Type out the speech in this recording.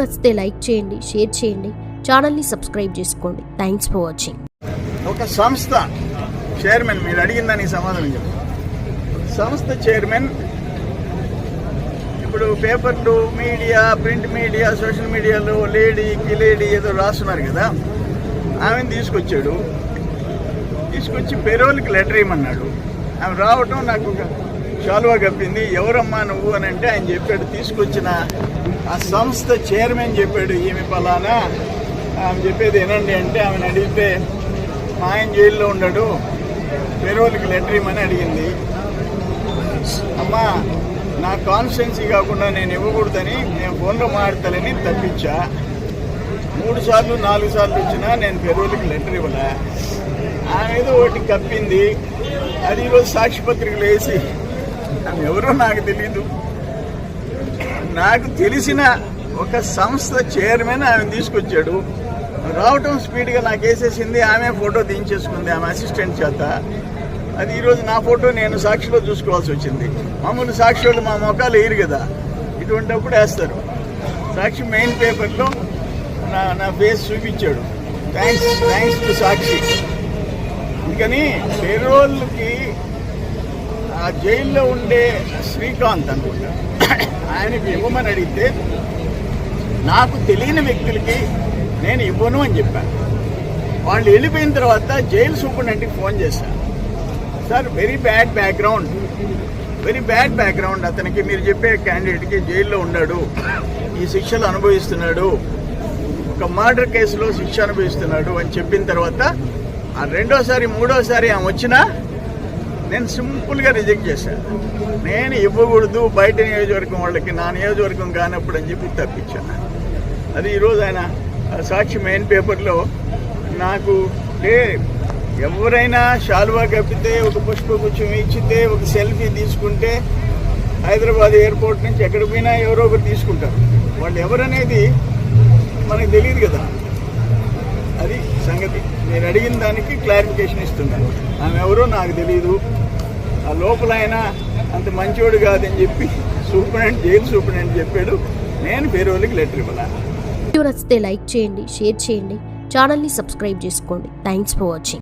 నచ్చితే లైక్ చేయండి షేర్ చేయండి ఛానల్ని సబ్స్క్రైబ్ చేసుకోండి. థ్యాంక్స్ ఫర్ వాచింగ్ ఒక సంస్థ చైర్మన్ మీరు అడిగిందని సమాధానం చెప్పు. సంస్థ చైర్మన్ ఇప్పుడు పేపర్లు మీడియా ప్రింట్ మీడియా సోషల్ మీడియాలో లేడీ కిలేడీ ఏదో రాస్తున్నారు కదా ఆమెను తీసుకొచ్చాడు. తీసుకొచ్చి పెరోల్కి లెటర్ ఇవ్వమన్నాడు ఆమె రావటం నాకు చాలువా కప్పింది ఎవరమ్మా నువ్వు? అని అంటే ఆయన చెప్పాడు తీసుకొచ్చిన ఆ సంస్థ చైర్మన్ చెప్పాడు ఈమె పలానా? ఆమె చెప్పేది ఏనండి అంటే ఆమెను అడిగితే మా ఆయన జైల్లో ఉన్నాడు పెరోల్కి లెటర్ ఇమ్మని అడిగింది. అమ్మా నా కాన్స్టిట్యున్సీ కాకుండా నేను ఇవ్వకూడదని నేను ఫోన్లో మాడతానని తప్పించా. మూడు సార్లు నాలుగు సార్లు వచ్చినా నేను పెరోల్కి లెటర్ ఇవ్వలే. ఆమె ఏదో ఒకటి కప్పింది అది ఈరోజు సాక్షిపత్రికలు వేసి ఆమె ఎవరో నాకు తెలీదు. నాకు తెలిసిన ఒక సంస్థ చైర్మన్ ఆమె తీసుకొచ్చాడు. రావటం స్పీడ్గా నాకు వేసేసింది. ఆమె ఫోటో దించేసుకుంది. ఆమె అసిస్టెంట్ చేత. అది ఈరోజు నా ఫోటో నేను సాక్షిలో చూసుకోవాల్సి వచ్చింది. మామూలు సాక్షి మా మొఖాలు వేయరు కదా. ఇటువంటిప్పుడు వేస్తారు. సాక్షి మెయిన్ పేపర్లో నా నా ఫేస్ చూపించాడు. Thanks thanks to Sakshi. అందుకని పేరోళ్ళకి ఆ జైల్లో ఉండే శ్రీకాంత్ అనుకుంటా. ఆయనకి ఇవ్వమని అడిగితే నాకు తెలియని వ్యక్తులకి నేను ఇవ్వను అని చెప్పాను వాళ్ళు వెళ్ళిపోయిన తర్వాత జైలు సూపరింటెండెంట్కి ఫోన్ చేశాను sir very bad background. Very bad background. అతనికి మీరు చెప్పే క్యాండిడేట్కి జైల్లో ఉన్నాడు. ఈ శిక్షలు అనుభవిస్తున్నాడు. ఒక మర్డర్ కేసులో శిక్ష అనుభవిస్తున్నాడు అని చెప్పిన తర్వాత ఆ రెండోసారి మూడోసారి ఆమె వచ్చినా నేను సింపుల్గా రిజెక్ట్ చేశాను నేను ఇవ్వకూడదు బయట నియోజకవర్గం వాళ్ళకి నా నియోజకవర్గం కానప్పుడు అని చెప్పి తప్పించాను అది ఈరోజు ఆయన సాక్షి మెయిన్ పేపర్లో నాకు లే ఎవరైనా శాలువా కప్పితే ఒక పుష్పగుచ్చం ఇచ్చితే ఒక సెల్ఫీ తీసుకుంటే హైదరాబాద్ ఎయిర్పోర్ట్ నుంచి ఎక్కడ పోయినా ఎవరో ఒకరు తీసుకుంటారు. వాళ్ళు ఎవరనేది మనకు తెలియదు కదా. నేను అడిగిన దానికి క్లారిఫికేషన్ ఇస్తున్నాను. ఆమె ఎవరో నాకు తెలియదు ఆ లోపల ఆయన అంత మంచివాడు కాదని చెప్పి సూపరింటెండెంట్ జైలు సూపరింటెండెంట్ చెప్పాడు. నేను పేరోళ్ళకి లెటర్ ఇవ్వాలి? నచ్చితే లైక్ చేయండి షేర్ చేయండి. ఛానల్ని సబ్స్క్రైబ్ చేసుకోండి. Thanks for watching.